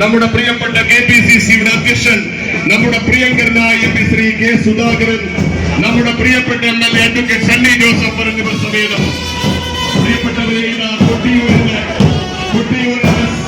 നമ്മുടെ പ്രിയപ്പെട്ട K P C സിയുടെ അധ്യക്ഷൻ നമ്മുടെ പ്രിയങ്കരനായ M P Shri K Sudhakaran നമ്മുടെ പ്രിയപ്പെട്ട M L A advocate Sunny Joseph എന്നിവർ സമേതം പ്രിയപ്പെട്ടവരെ ഇതാ കൊട്ടിയൂരിന് കൊട്ടിയൂരിന്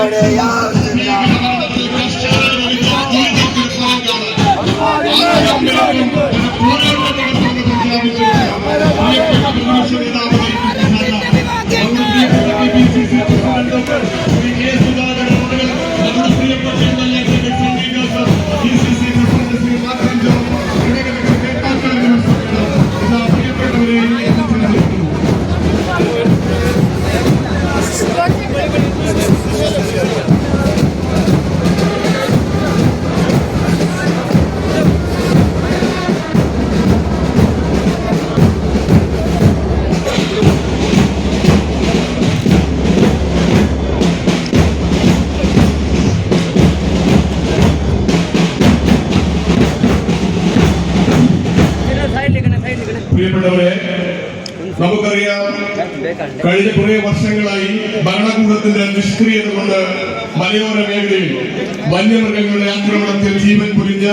Hallelujah പ്രിയപ്പെട്ടവരെ നമുക്കറിയാം കഴിഞ്ഞ കുറെ വർഷങ്ങളായി ഭരണകൂടത്തിന്റെ നിഷ്ക്രിയത കൊണ്ട് മലയോര മേഖലയിൽ വന്യമൃഗങ്ങളുടെ ആക്രമണത്തിൽ ജീവൻ പൊരിഞ്ഞ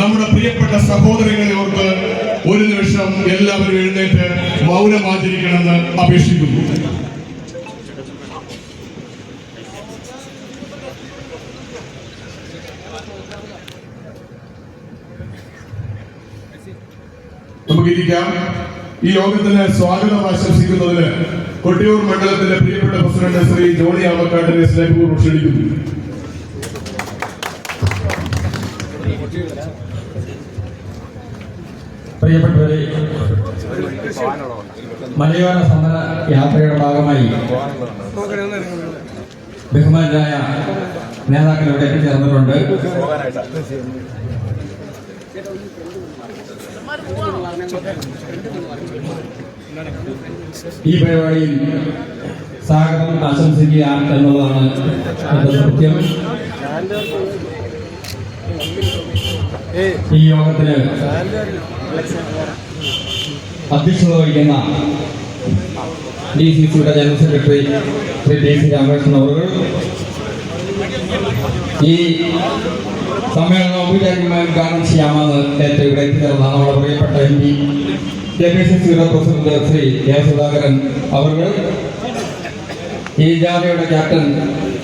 നമ്മുടെ പ്രിയപ്പെട്ട സഹോദരങ്ങളെ ഓർത്ത് ഒരു നിമിഷം എല്ലാവരും എഴുന്നേറ്റ് മൗനമാചരിക്കണമെന്ന് അപേക്ഷിക്കുന്നു. നമുക്കിരിക്കാം. ഈ യോഗത്തിന് സ്വാഗതം ആശംസിക്കുന്നതിന് കൊട്ടിയൂർ മണ്ഡലത്തിന്റെ പ്രിയപ്പെട്ട പ്രസിഡന്റ് ശ്രീ ജോണി ആമക്കാട്ടിനെ സ്നേഹപൂർവം ക്ഷണിക്കുന്നു. പ്രിയപ്പെട്ടവരെ മലയോര സമര യാത്രയുടെ ഭാഗമായി ബഹുമാനായ നേതാക്കൾ ഇവിടെ ഈ പരിപാടിയിൽ സ്വാഗതം ആശംസിക്കുക എന്നുള്ളതാണ് സത്യം. ഈ യോഗത്തിന് അധ്യക്ഷത വഹിക്കുന്ന ഡി സി സിയുടെ general secretary Shri D C Ramakrishnan അവർ ഈ സമ്മേളനം ഔപചാരികമായി ഉദ്ഘാടനം ചെയ്യാമെന്ന് നേരത്തെ ഇവിടെ എത്തിച്ചേർന്ന നമ്മുടെ പ്രിയപ്പെട്ട എം പി കെ സി സിയുടെ പ്രസിഡന്റ് ശ്രീ കെ സുധാകരൻ അവർ ഈ ജാഥയുടെ ക്യാപ്റ്റൻ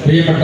പ്രിയപ്പെട്ട